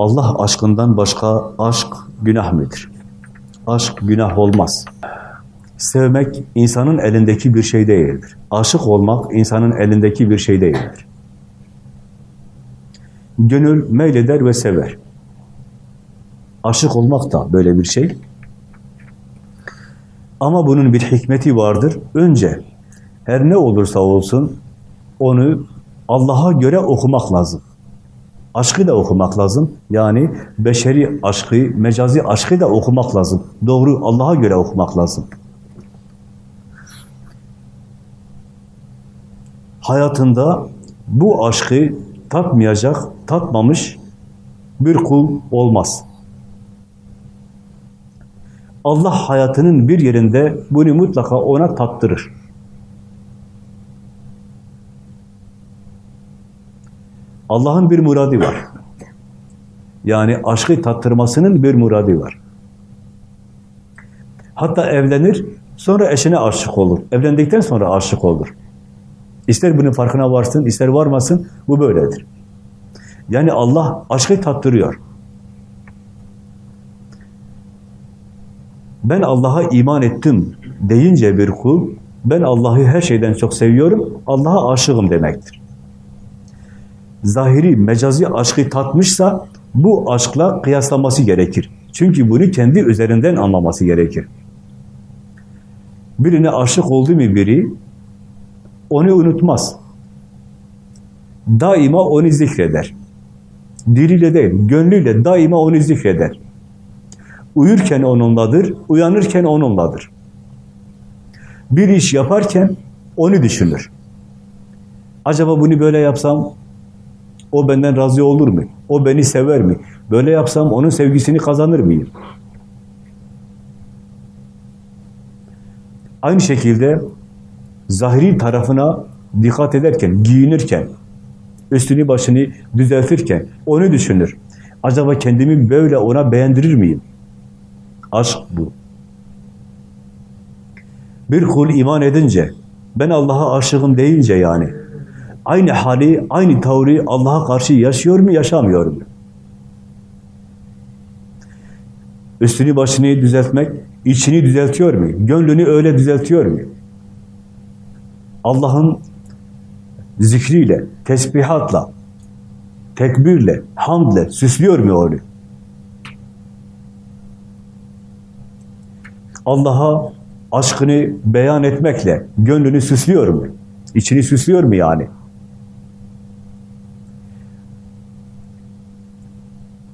Allah aşkından başka aşk günah mıdır? Aşk günah olmaz. Sevmek insanın elindeki bir şey değildir. Aşık olmak insanın elindeki bir şey değildir. Gönül meyleder ve sever. Aşık olmak da böyle bir şey. Ama bunun bir hikmeti vardır. Önce her ne olursa olsun onu Allah'a göre okumak lazım. Aşkı da okumak lazım. Yani beşeri aşkı, mecazi aşkı da okumak lazım. Doğru Allah'a göre okumak lazım. Hayatında bu aşkı tatmayacak, tatmamış bir kul olmaz. Allah hayatının bir yerinde bunu mutlaka ona tattırır. Allah'ın bir muradi var. Yani aşkı tattırmasının bir muradi var. Hatta evlenir, sonra eşine aşık olur. Evlendikten sonra aşık olur. İster bunun farkına varsın, ister varmasın, bu böyledir. Yani Allah aşkı tattırıyor. Ben Allah'a iman ettim deyince bir kul, ben Allah'ı her şeyden çok seviyorum, Allah'a aşığım demektir. Zahiri, mecazi aşkı tatmışsa, bu aşkla kıyaslaması gerekir. Çünkü bunu kendi üzerinden anlaması gerekir. Birine aşık oldu mu biri, onu unutmaz. Daima onu zikreder. Diliyle değil, gönlüyle daima onu zikreder. Uyurken onunladır, uyanırken onunladır. Bir iş yaparken onu düşünür. Acaba bunu böyle yapsam o benden razı olur mu? O beni sever mi? Böyle yapsam onun sevgisini kazanır mıyım? Aynı şekilde zahiri tarafına dikkat ederken, giyinirken, üstünü başını düzeltirken onu düşünür. Acaba kendimi böyle ona beğendirir miyim? Aşk bu. Bir kul iman edince, ben Allah'a aşığım deyince yani, aynı hali, aynı tavrı Allah'a karşı yaşıyor mu, yaşamıyor mu? Üstünü başını düzeltmek, içini düzeltiyor mu? Gönlünü öyle düzeltiyor mu? Allah'ın zikriyle, tesbihatla, tekbirle, hamdle süslüyor mu onu? Allah'a aşkını beyan etmekle gönlünü süslüyor mu? İçini süslüyor mu yani?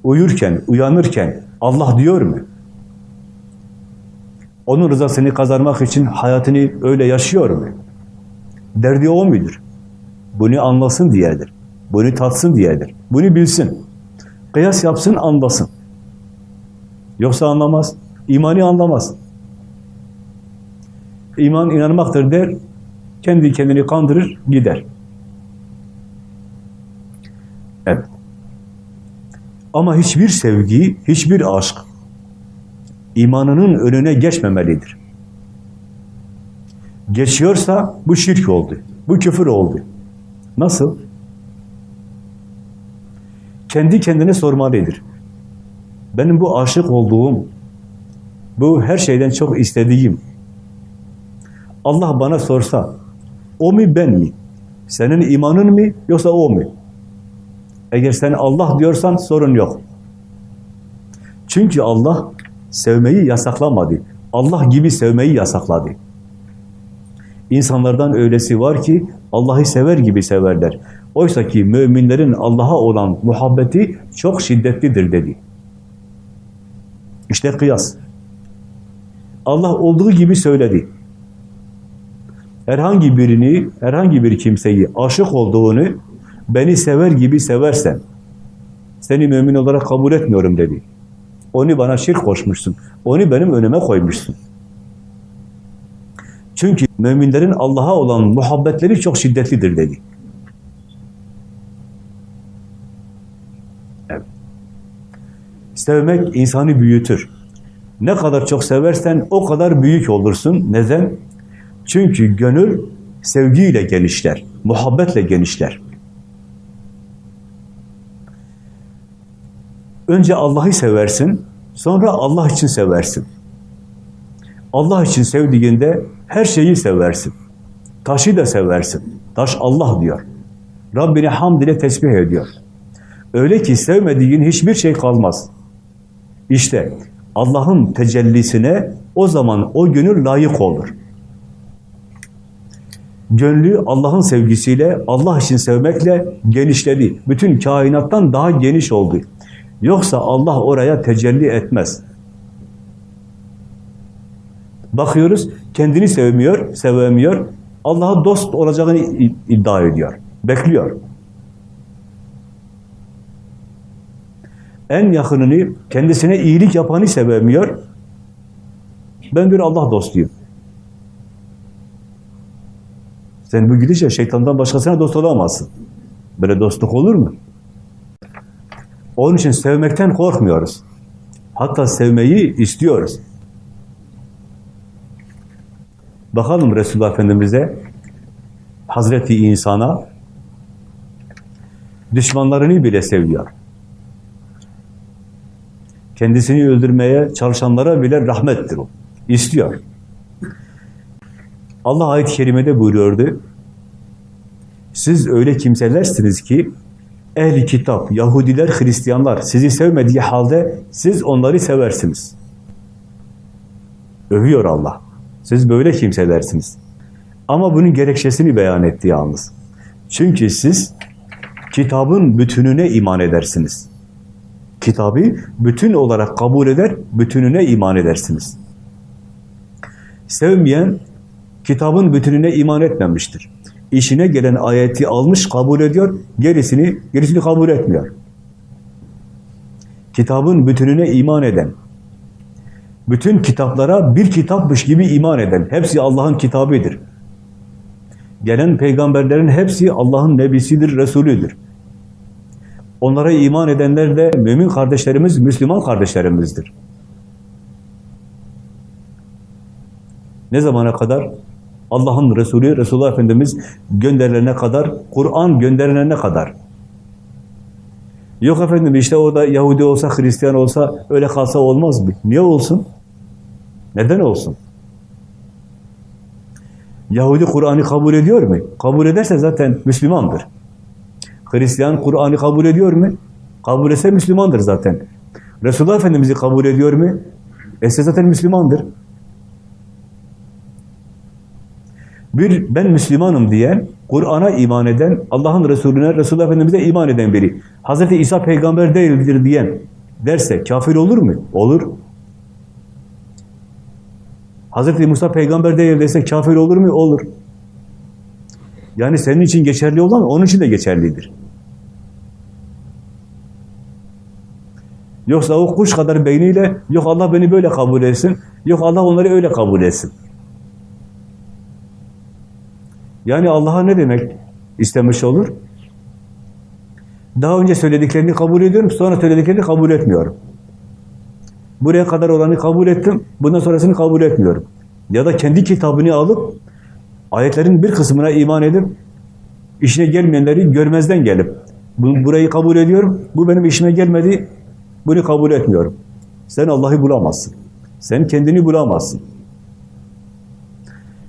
Uyurken, uyanırken Allah diyor mu? Onun rızasını kazanmak için hayatını öyle yaşıyor mu? Derdi o mudur? Bunu anlasın diyedir. Bunu tatsın diyedir. Bunu bilsin. Kıyas yapsın, anlasın. Yoksa anlamaz. İmani anlamaz. İman inanmaktır der, kendi kendini kandırır, gider. Evet. Ama hiçbir sevgi, hiçbir aşk imanının önüne geçmemelidir. Geçiyorsa bu şirk oldu, bu küfür oldu. Nasıl? Kendi kendine sormalıdır. Benim bu aşık olduğum, bu her şeyden çok istediğim, Allah bana sorsa, o mu ben mi? Senin imanın mı yoksa o mu? Eğer sen Allah diyorsan sorun yok. Çünkü Allah sevmeyi yasaklamadı. Allah gibi sevmeyi yasakladı. İnsanlardan öylesi var ki Allah'ı sever gibi severler. Oysa ki müminlerin Allah'a olan muhabbeti çok şiddetlidir dedi. İşte kıyas. Allah olduğu gibi söyledi. Herhangi birini, herhangi bir kimseyi aşık olduğunu beni sever gibi seversen seni mümin olarak kabul etmiyorum dedi. Onu bana şirk koşmuşsun. Onu benim önüme koymuşsun. Çünkü müminlerin Allah'a olan muhabbetleri çok şiddetlidir dedi. Sevmek insanı büyütür. Ne kadar çok seversen o kadar büyük olursun. Neden? Çünkü gönül sevgiyle genişler, muhabbetle genişler. Önce Allah'ı seversin, sonra Allah için seversin. Allah için sevdiğinde her şeyi seversin. Taşı da seversin. Taş Allah diyor. Rabbini hamd ile tesbih ediyor. Öyle ki sevmediğin hiçbir şey kalmaz. İşte Allah'ın tecellisine o zaman o gönül layık olur. Gönlü Allah'ın sevgisiyle, Allah için sevmekle genişledi. Bütün kainattan daha geniş oldu. Yoksa Allah oraya tecelli etmez. Bakıyoruz, kendini sevmiyor, sevemiyor. Allah'a dost olacağını iddia ediyor. Bekliyor. En yakınını, kendisine iyilik yapanı sevemiyor. Ben bir Allah dostuyum. Sen bu gidişle şeytandan başkasına dost olamazsın. Böyle dostluk olur mu? Onun için sevmekten korkmuyoruz. Hatta sevmeyi istiyoruz. Bakalım Resulullah Efendimiz'e, Hazreti insana, düşmanlarını bile seviyor. Kendisini öldürmeye çalışanlara bile rahmettir o. İstiyor. Allah ayet-i kerimede buyuruyordu. Siz öyle kimselersiniz ki ehli kitap, Yahudiler, Hristiyanlar sizi sevmediği halde siz onları seversiniz. Övüyor Allah. Siz böyle kimselersiniz. Ama bunun gerekçesini beyan etti yalnız. Çünkü siz kitabın bütününe iman edersiniz. Kitabı bütün olarak kabul eder, bütününe iman edersiniz. Sevmeyen kitabın bütününe iman etmemiştir. İşine gelen ayeti almış, kabul ediyor, gerisini gerisini kabul etmiyor. Kitabın bütününe iman eden, bütün kitaplara bir kitapmış gibi iman eden, hepsi Allah'ın kitabıdır. Gelen peygamberlerin hepsi Allah'ın nebisidir, Resulüdür. Onlara iman edenler de mümin kardeşlerimiz, Müslüman kardeşlerimizdir. Ne zamana kadar? Allah'ın Resulü, Resulullah Efendimiz gönderilene kadar, Kur'an gönderilene kadar. Yok efendim işte o da Yahudi olsa, Hristiyan olsa öyle kalsa olmaz mı? Niye olsun? Neden olsun? Yahudi Kur'an'ı kabul ediyor mu? Kabul ederse zaten Müslümandır. Hristiyan Kur'an'ı kabul ediyor mu? Kabul etse Müslümandır zaten. Resulullah Efendimiz'i kabul ediyor mu? Etse zaten Müslümandır. Bir ben Müslümanım diyen, Kur'an'a iman eden, Allah'ın Resulüne, Resulullah Efendimiz'e iman eden biri, Hz. İsa peygamber değildir diyen derse kafir olur mu? Olur. Hz. Musa peygamber değil dese kafir olur mu? Olur. Yani senin için geçerli olan onun için de geçerlidir. Yoksa o kuş kadar beyniyle yok Allah beni böyle kabul etsin, yok Allah onları öyle kabul etsin. Yani Allah'a ne demek istemiş olur? Daha önce söylediklerini kabul ediyorum, sonra söylediklerini kabul etmiyorum. Buraya kadar olanı kabul ettim, bundan sonrasını kabul etmiyorum. Ya da kendi kitabını alıp, ayetlerin bir kısmına iman edip, işine gelmeyenleri görmezden gelip, burayı kabul ediyorum, bu benim işime gelmedi, bunu kabul etmiyorum. Sen Allah'ı bulamazsın. Sen kendini bulamazsın.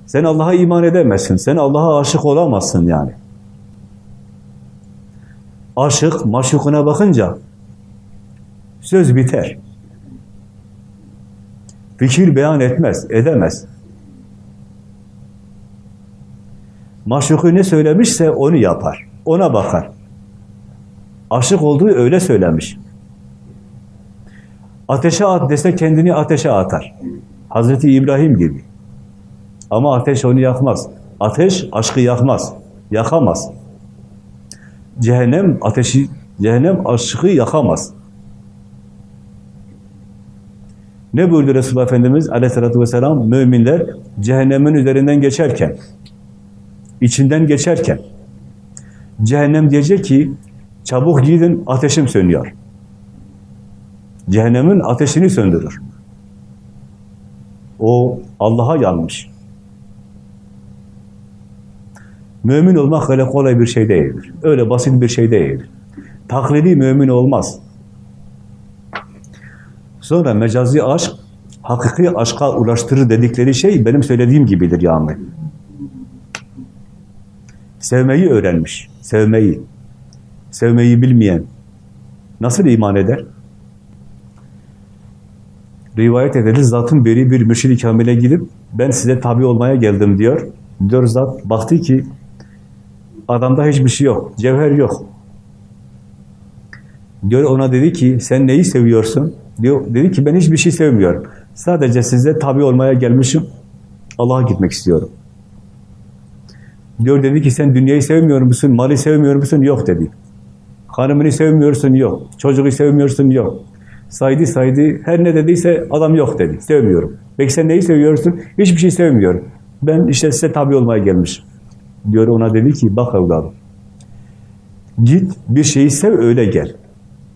Sen Allah'a iman edemezsin. Sen Allah'a aşık olamazsın yani. Aşık, maşukuna bakınca söz biter. Fikir beyan etmez, edemez. Maşuku ne söylemişse onu yapar. Ona bakar. Aşık olduğu öyle söylemiş. Ateşe at dese kendini ateşe atar. Hazreti İbrahim gibi. Ama ateş onu yakmaz. Ateş aşkı yakmaz. Yakamaz. Cehennem ateşi, cehennem aşkı yakamaz. Ne buyurdu Resulullah Efendimiz aleyhissalatü vesselam? Müminler cehennemin üzerinden geçerken, içinden geçerken, cehennem diyecek ki, çabuk gidin ateşim sönüyor. Cehennemin ateşini söndürür. O Allah'a yanmış. Mümin olmak öyle kolay bir şey değildir. Öyle basit bir şey değildir. Taklidi mümin olmaz. Sonra mecazi aşk, hakiki aşka ulaştırır dedikleri şey benim söylediğim gibidir yani. Sevmeyi öğrenmiş, sevmeyi. Sevmeyi bilmeyen nasıl iman eder? Rivayet edilir, zatın biri bir mürşid-i kamile gidip ben size tabi olmaya geldim diyor. Diyor zat, baktı ki adamda hiçbir şey yok, cevher yok. Diyor ona dedi ki sen neyi seviyorsun? Diyor, dedi ki ben hiçbir şey sevmiyorum. Sadece size tabi olmaya gelmişim. Allah'a gitmek istiyorum. Diyor dedi ki sen dünyayı sevmiyor musun? Mali sevmiyor musun? Yok dedi. Hanımını sevmiyorsun? Yok. Çocuğu sevmiyorsun? Yok. Saydı saydı. Her ne dediyse adam yok dedi. Sevmiyorum. Peki sen neyi seviyorsun? Hiçbir şey sevmiyorum. Ben işte size tabi olmaya gelmişim. Diyor ona dedi ki bak evladım. Git bir şeyi sev öyle gel.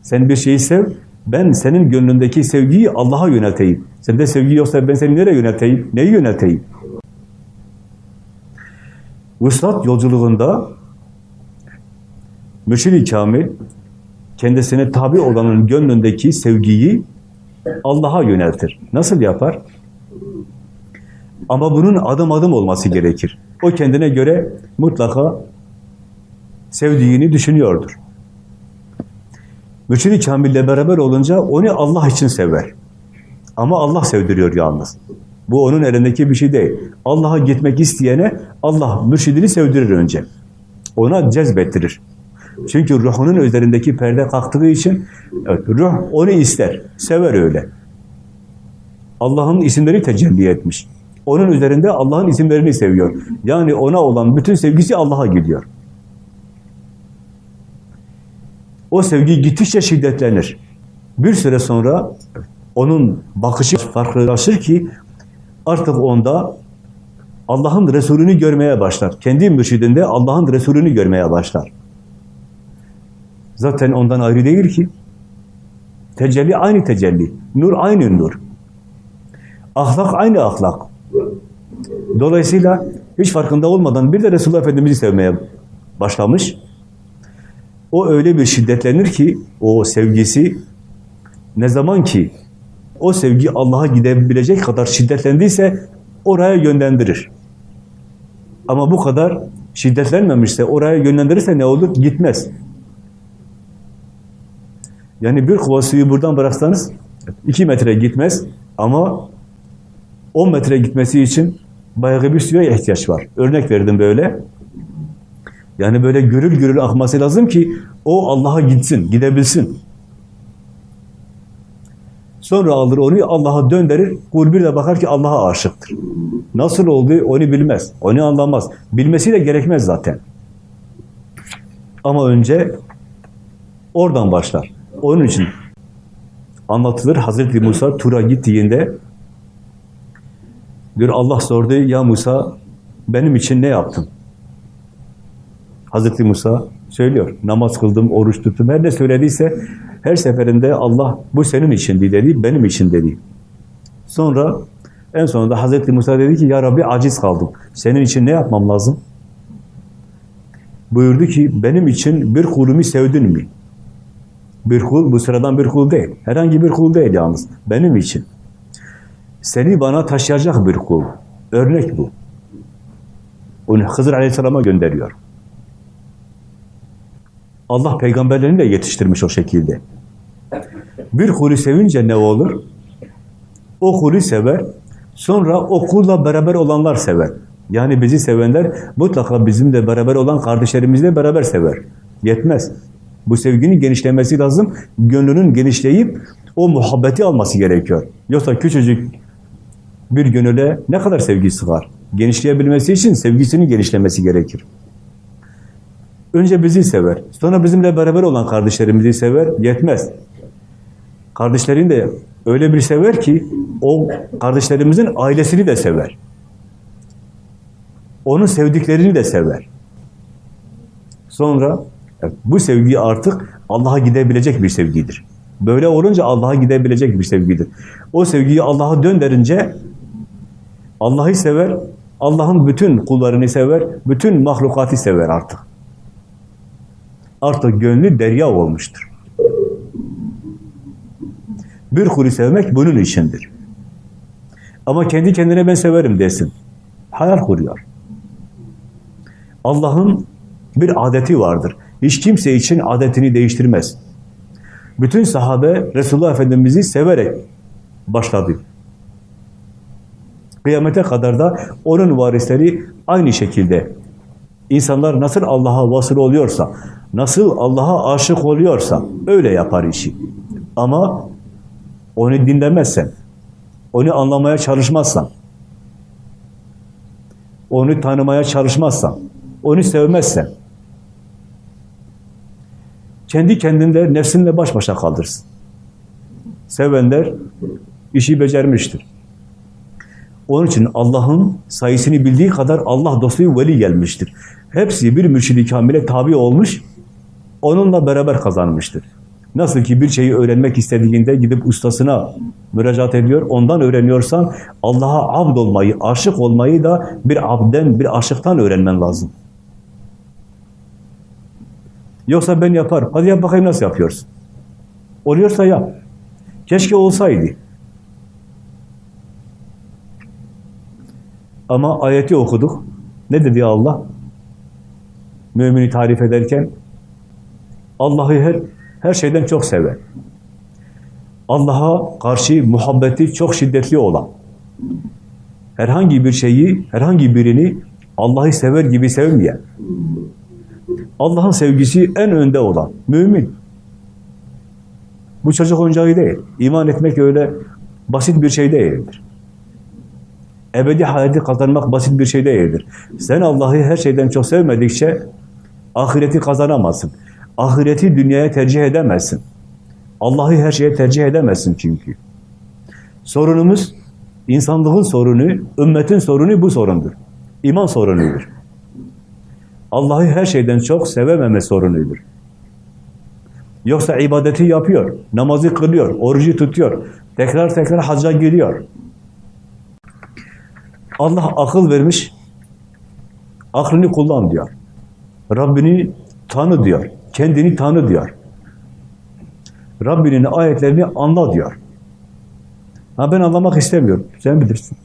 Sen bir şeyi sev, ben senin gönlündeki sevgiyi Allah'a yönelteyim. Sende sevgi yoksa ben seni nereye yönelteyim? Neyi yönelteyim? Vuslat yolculuğunda Mürşid-i Kamil kendisine tabi olanın gönlündeki sevgiyi Allah'a yöneltir. Nasıl yapar? Ama bunun adım adım olması gerekir. O kendine göre mutlaka sevdiğini düşünüyordur. Mürşid-i Kamil'le beraber olunca onu Allah için sever. Ama Allah sevdiriyor yalnız. Bu onun elindeki bir şey değil. Allah'a gitmek isteyene Allah mürşidini sevdirir önce. Ona cezbettirir. Çünkü ruhunun üzerindeki perde kalktığı için evet, ruh onu ister, sever öyle. Allah'ın isimleri tecelli etmiş. Onun üzerinde Allah'ın isimlerini seviyor. Yani ona olan bütün sevgisi Allah'a gidiyor. O sevgi gittikçe şiddetlenir. Bir süre sonra onun bakışı farklılaşır ki artık onda Allah'ın Resulünü görmeye başlar. Kendi mürşidinde Allah'ın Resulünü görmeye başlar. Zaten ondan ayrı değil ki. Tecelli aynı tecelli. Nur aynı nur. Ahlak aynı ahlak. Dolayısıyla hiç farkında olmadan bir de Resulullah Efendimiz'i sevmeye başlamış. O öyle bir şiddetlenir ki o sevgisi ne zaman ki o sevgi Allah'a gidebilecek kadar şiddetlendiyse oraya yönlendirir. Ama bu kadar şiddetlenmemişse oraya yönlendirirse ne olur? Gitmez. Yani bir kova suyu buradan bıraksanız iki metre gitmez ama 10 metre gitmesi için bayağı bir suya ihtiyaç var. Örnek verdim böyle. Yani böyle gürül gürül akması lazım ki o Allah'a gitsin, gidebilsin. Sonra alır onu Allah'a döndürür. Kul bir de bakar ki Allah'a aşıktır. Nasıl oldu onu bilmez. Onu anlamaz. Bilmesi de gerekmez zaten. Ama önce oradan başlar. Onun için anlatılır. Hazreti Musa Tur'a gittiğinde diyor Allah sordu ya Musa benim için ne yaptın? Hazreti Musa söylüyor. Namaz kıldım, oruç tuttum. Her ne söylediyse her seferinde Allah bu senin içindi dedi, benim için dedi. Sonra en sonunda Hazreti Musa dedi ki ya Rabbi aciz kaldım. Senin için ne yapmam lazım? Buyurdu ki benim için bir kulumu sevdin mi? Bir kul bu sıradan bir kul değil. Herhangi bir kul değil yalnız. Benim için. Seni bana taşıyacak bir kul. Örnek bu. Onu Hızır Aleyhisselam'a gönderiyor. Allah peygamberlerini de yetiştirmiş o şekilde. Bir kulü sevince ne olur? O kulü sever, sonra o kulla beraber olanlar sever. Yani bizi sevenler mutlaka bizimle beraber olan kardeşlerimizle beraber sever. Yetmez. Bu sevginin genişlemesi lazım. Gönlünün genişleyip o muhabbeti alması gerekiyor. Yoksa küçücük bir gönüle ne kadar sevgi sığar? Genişleyebilmesi için sevgisinin genişlemesi gerekir. Önce bizi sever. Sonra bizimle beraber olan kardeşlerimizi sever. Yetmez. Kardeşlerini de öyle bir sever ki o kardeşlerimizin ailesini de sever. Onun sevdiklerini de sever. Sonra bu sevgi artık Allah'a gidebilecek bir sevgidir. Böyle olunca Allah'a gidebilecek bir sevgidir. O sevgiyi Allah'a döndürünce Allah'ı sever, Allah'ın bütün kullarını sever, bütün mahlukatı sever artık. Artık gönlü derya olmuştur. Bir kulu sevmek bunun içindir. Ama kendi kendine ben severim desin. Hayal kuruyor. Allah'ın bir adeti vardır. Hiç kimse için adetini değiştirmez. Bütün sahabe Resulullah Efendimiz'i severek başladı. Kıyamete kadar da onun varisleri aynı şekilde insanlar nasıl Allah'a vasıl oluyorsa, nasıl Allah'a aşık oluyorsa öyle yapar işi. Ama onu dinlemezsen, onu anlamaya çalışmazsan, onu tanımaya çalışmazsan, onu sevmezsen, kendi kendinde nefsinle baş başa kalırsın. Sevenler işi becermiştir. Onun için Allah'ın sayısını bildiği kadar Allah dostu veli gelmiştir. Hepsi bir mürşidi kamile tabi olmuş, onunla beraber kazanmıştır. Nasıl ki bir şeyi öğrenmek istediğinde gidip ustasına müracaat ediyor, ondan öğreniyorsan Allah'a abd olmayı, aşık olmayı da bir abden, bir aşıktan öğrenmen lazım. Yoksa ben yaparım. Hadi yap bakayım nasıl yapıyorsun. Oluyorsa yap. Keşke olsaydı. Ama ayeti okuduk. Ne dedi Allah? Mümini tarif ederken Allah'ı her, her şeyden çok seven. Allah'a karşı muhabbeti çok şiddetli olan. Herhangi bir şeyi, herhangi birini Allah'ı sever gibi sevmeyen. Allah'ın sevgisi en önde olan mümin. Bu çocuk oyuncağı değil. İman etmek öyle basit bir şey değildir. Ebedi hayatı kazanmak basit bir şey değildir. Sen Allah'ı her şeyden çok sevmedikçe ahireti kazanamazsın. Ahireti dünyaya tercih edemezsin. Allah'ı her şeye tercih edemezsin çünkü. Sorunumuz, insanlığın sorunu, ümmetin sorunu bu sorundur. İman sorunudur. Allah'ı her şeyden çok sevememe sorunudur. Yoksa ibadeti yapıyor, namazı kılıyor, orucu tutuyor, tekrar tekrar hacca giriyor. Allah akıl vermiş, aklını kullan diyor. Rabbini tanı diyor, kendini tanı diyor. Rabbinin ayetlerini anla diyor. Ha ben anlamak istemiyorum, sen bilirsin.